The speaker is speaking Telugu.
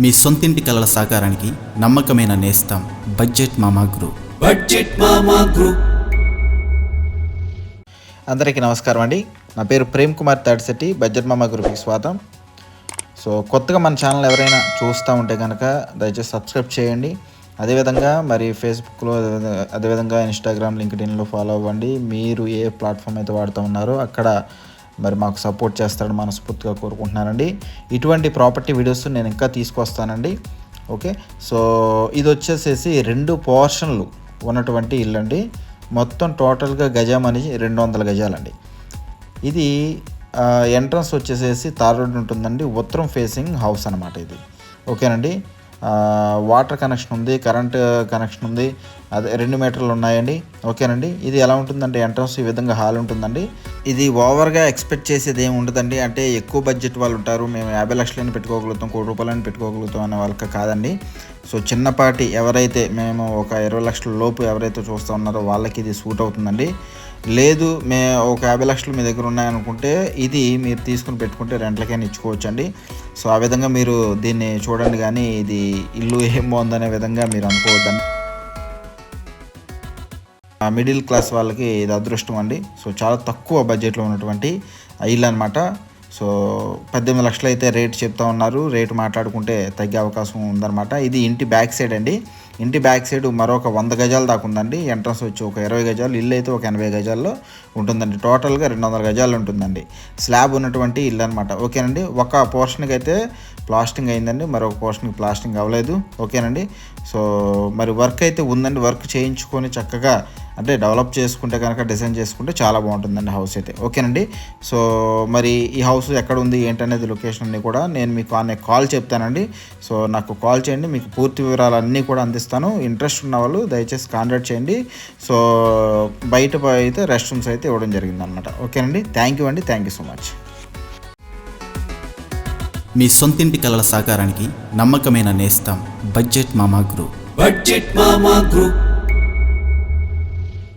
మీ సొంతింటి కలల సాకారానికి నమ్మకమైన నేస్తం budget Mama Group. Budget Mama Group. అందరికీ నమస్కారం అండి. నా పేరు ప్రేమ్ కుమార్ తాడిశెట్టి బడ్జెట్ మామా గ్రూప్కి స్వాగతం. సో కొత్తగా మన ఛానల్ ఎవరైనా చూస్తూ ఉంటే కనుక దయచేసి సబ్స్క్రైబ్ చేయండి. అదేవిధంగా మరి ఫేస్బుక్లో అదేవిధంగా- ఇన్స్టాగ్రామ్ లింక్డ్ఇన్లో ఫాలో అవ్వండి. మీరు ఏ ప్లాట్ఫామ్ అయితే వాడుతూ ఉన్నారో అక్కడ మరి మాకు సపోర్ట్ చేస్తారని మనస్ఫూర్తిగా కోరుకుంటున్నానండి. ఇటువంటి ప్రాపర్టీ వీడియోస్ నేను ఇంకా తీసుకొస్తానండి. ఓకే? సో ఇది వచ్చేసేసి రెండు పోర్షన్లు ఉన్నటువంటి ఇల్లు అండి మొత్తం టోటల్గా గజం అని రెండు వందల గజాలండి. ఇది ఎంట్రన్స్ వచ్చేసేసి తార్ రోడ్ ఉంటుందండి. ఉత్తరం ఫేసింగ్ హౌస్ అనమాట ఇది. ఓకేనండి? వాటర్ కనెక్షన్ ఉంది కరెంట్ కనెక్షన్ ఉంది. అదే రెండు మీటర్లు ఉన్నాయండి. ఓకేనండి? ఇది ఎలా ఉంటుందంటే ఎంట్రన్స్ ఈ విధంగా హాల్ ఉంటుందండి? ఇది ఓవర్గా ఎక్స్పెక్ట్ చేసేది ఏమి ఉండదండి. అంటే ఎక్కువ బడ్జెట్ వాళ్ళు ఉంటారు. మేము యాభై లక్షలని పెట్టుకోగలుగుతాం కోటి రూపాయలని పెట్టుకోగలుగుతాం అనే వాళ్ళకి కాదండి. సో చిన్నపాటి ఎవరైతే మేము ఒక ఇరవై లక్షల లోపు ఎవరైతే చూస్తూ ఉన్నారో వాళ్ళకి ఇది సూట్ అవుతుందండి. లేదు మే ఒక యాభై లక్షలు మీ దగ్గర ఉన్నాయనుకుంటే ఇది మీరు తీసుకుని పెట్టుకుంటే రెంట్లకైనా ఇచ్చుకోవచ్చండి. సో ఆ విధంగా మీరు దీన్ని చూడండి. కానీ ఇది ఇల్లు ఏం బాగుందనే విధంగా మీరు అనుకోవద్దండి. మిడిల్ క్లాస్ వాళ్ళకి ఇది అదృష్టం అండి. సో చాలా తక్కువ బడ్జెట్లో ఉన్నటువంటి ఇల్లు అనమాట సో పద్దెనిమిది లక్షలు అయితే రేట్ చెప్తా ఉన్నారు. రేటు మాట్లాడుకుంటే తగ్గే అవకాశం ఉందన్నమాట. ఇది ఇంటి బ్యాక్ సైడ్ అండి. ఇంటి బ్యాక్ సైడ్ మరొక వంద గజాల దాకా ఉందండి. ఎంట్రన్స్ వచ్చి ఒక ఇరవై గజాలు ఇల్లు అయితే ఒక ఎనభై గజాల్లో ఉంటుందండి. టోటల్గా రెండు వందల గజాలు ఉంటుందండి. స్లాబ్ ఉన్నటువంటి ఇల్లు అనమాట ఓకేనండి? ఒక పోర్షన్కి అయితే ప్లాస్టింగ్ అయిందండి. మరొక పోర్షన్కి ప్లాస్టింగ్ అవ్వలేదు. ఓకేనండి? సో మరి వర్క్ అయితే ఉందండి. వర్క్ చేయించుకొని చక్కగా అంటే డెవలప్ చేసుకుంటే కనుక డిజైన్ చేసుకుంటే చాలా బాగుంటుందండి హౌస్ అయితే. ఓకేనండి? సో మరి ఈ హౌస్ ఎక్కడ ఉంది ఏంటనేది లొకేషన్ అన్ని కూడా నేను మీకు ఆమె కాల్ చెప్తానండి. సో నాకు కాల్ చేయండి మీకు పూర్తి వివరాలు అన్నీ కూడా అందిస్తాను. ఇంట్రెస్ట్ ఉన్న వాళ్ళు దయచేసి కాంటాక్ట్ చేయండి. సో బయట అయితే రెస్ట్ రూమ్స్ అయితే ఇవ్వడం జరిగింది అనమాట ఓకేనండి? థ్యాంక్ యూ అండి. థ్యాంక్ యూ సో మచ్ మీ సొంతింటి కలల సాకారానికి నమ్మకమైన నేస్తం budget Mama Group. Budget Mama group.